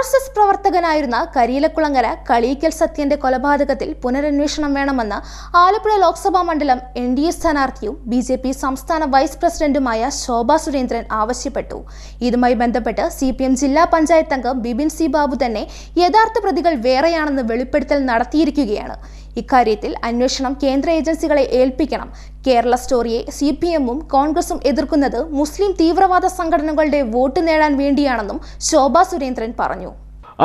S S പ്രവർത്തകനായിരുന്ന കരിയിലക്കുളങ്ങര കളീക്കൽ സത്യന്റെ കൊലപാതകത്തിൽ പുനരന്വേഷണം വേണമെന്ന് ആലപ്പുഴ ലോക്സഭാ മണ്ഡലം എൻ ഡി എ സ്ഥാനാർത്ഥിയും ബി ജെ പി സംസ്ഥാന വൈസ് പ്രസിഡന്റുമായ ശോഭാ സുരേന്ദ്രൻ ആവശ്യപ്പെട്ടു. ഇതുമായി ബന്ധപ്പെട്ട് സി പി എം ജില്ലാ പഞ്ചായത്ത് അംഗം ബിബിൻ സി ബാബു തന്നെ യഥാർത്ഥ പ്രതികൾ വേറെയാണെന്ന് വെളിപ്പെടുത്തൽ നടത്തിയിരിക്കുകയാണ്. ഇക്കാര്യത്തിൽ അന്വേഷണം കേന്ദ്ര ഏജൻസികളെ ഏൽപ്പിക്കണം. കേരള സ്റ്റോറിയെ സി പി എമ്മും കോൺഗ്രസും എതിർക്കുന്നത് മുസ്ലിം തീവ്രവാദ സംഘടനകളുടെ വോട്ട് നേടാൻ വേണ്ടിയാണെന്നും ശോഭാ സുരേന്ദ്രൻ പറഞ്ഞു.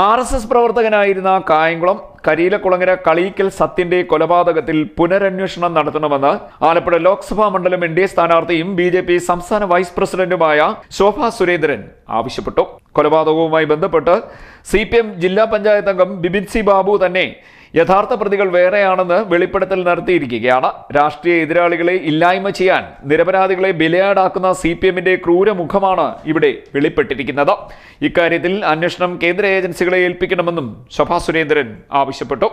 ആർ എസ് എസ് പ്രവർത്തകനായിരുന്ന കായംകുളം കരിയിലക്കുളങ്ങര കളീക്കൽ സത്യന്റെ കൊലപാതകത്തിൽ പുനരന്വേഷണം നടത്തണമെന്ന് ആലപ്പുഴ ലോക്സഭാ മണ്ഡലം എൻ ഡി എ സ്ഥാനാർത്ഥിയും ബി ജെ പി സംസ്ഥാന വൈസ് പ്രസിഡന്റുമായ ശോഭ സുരേന്ദ്രൻ ആവശ്യപ്പെട്ടു. കൊലപാതകവുമായി ബന്ധപ്പെട്ട് സി പി എം ജില്ലാ പഞ്ചായത്ത് അംഗം ബിബിൻ സി ബാബു തന്നെ യഥാർത്ഥ പ്രതികൾ വേറെയാണെന്ന് വെളിപ്പെടുത്തൽ നടത്തിയിരിക്കുകയാണ്. രാഷ്ട്രീയ എതിരാളികളെ ഇല്ലായ്മ ചെയ്യാൻ നിരപരാധികളെ ബലിയാടാക്കുന്ന സി പി എമ്മിന്റെ ക്രൂരമുഖമാണ് ഇവിടെ വെളിപ്പെട്ടിരിക്കുന്നത്. ഇക്കാര്യത്തിൽ അന്വേഷണം കേന്ദ്ര ഏജൻസികളെ ഏൽപ്പിക്കണമെന്നും ശോഭാ സുരേന്ദ്രൻ ആവശ്യപ്പെട്ടു.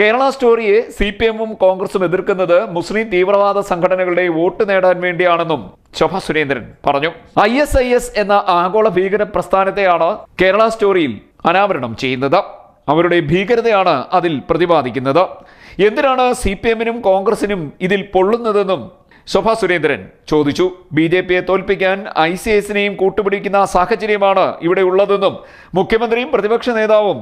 കേരള സ്റ്റോറിയെ സി പി എമ്മും കോൺഗ്രസും എതിർക്കുന്നത് മുസ്ലിം തീവ്രവാദ സംഘടനകളുടെ വോട്ട് നേടാൻ വേണ്ടിയാണെന്നും ശോഭ സുരേന്ദ്രൻ പറഞ്ഞു. ഐ എസ് ഐ എസ് എന്ന ആഗോള ഭീകര പ്രസ്ഥാനത്തെയാണ് കേരള സ്റ്റോറിയിൽ അനാവരണം ചെയ്യുന്നത്. അവരുടെ ഭീകരതയാണ് അതിൽ പ്രതിപാദിക്കുന്നത്. എന്തിനാണ് സി പി എമ്മിനും കോൺഗ്രസിനും ഇതിൽ പൊള്ളുന്നതെന്നും ശോഭാ സുരേന്ദ്രൻ ചോദിച്ചു. ബി ജെ പിയെ തോൽപ്പിക്കാൻ ഐ സി എസിനെയും കൂട്ടുപിടിക്കുന്ന സാഹചര്യമാണ് ഇവിടെ ഉള്ളതെന്നും മുഖ്യമന്ത്രിയും പ്രതിപക്ഷ നേതാവും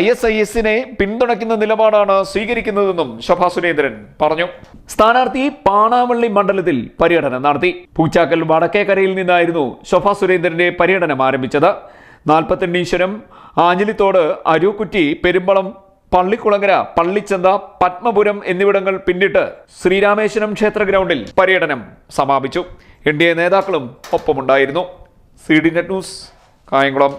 ഐ എസ് ഐ എസിനെ പിന്തുണയ്ക്കുന്ന നിലപാടാണ് സ്വീകരിക്കുന്നതെന്നും ശോഭാ സുരേന്ദ്രൻ പറഞ്ഞു. സ്ഥാനാർത്ഥി പാണാവള്ളി മണ്ഡലത്തിൽ പര്യടനം നടത്തി. പൂച്ചാക്കൽ വടക്കേക്കരയിൽ നിന്നായിരുന്നു ശോഭാ സുരേന്ദ്രന്റെ പര്യടനം ആരംഭിച്ചത്. നാൽപ്പത്തെണ്ണീശ്വരം ആഞ്ഞിലിത്തോട് അരൂക്കുറ്റി പെരുമ്പളം പള്ളിക്കുളങ്ങര പള്ളിച്ചന്ത പത്മപുരം എന്നിവിടങ്ങൾ പിന്നിട്ട് ശ്രീരാമേശ്വരം ക്ഷേത്ര ഗ്രൗണ്ടിൽ പര്യടനം സമാപിച്ചു. എൻ ഡി എ നേതാക്കളും ഒപ്പമുണ്ടായിരുന്നു. C D net news Kayamkulam.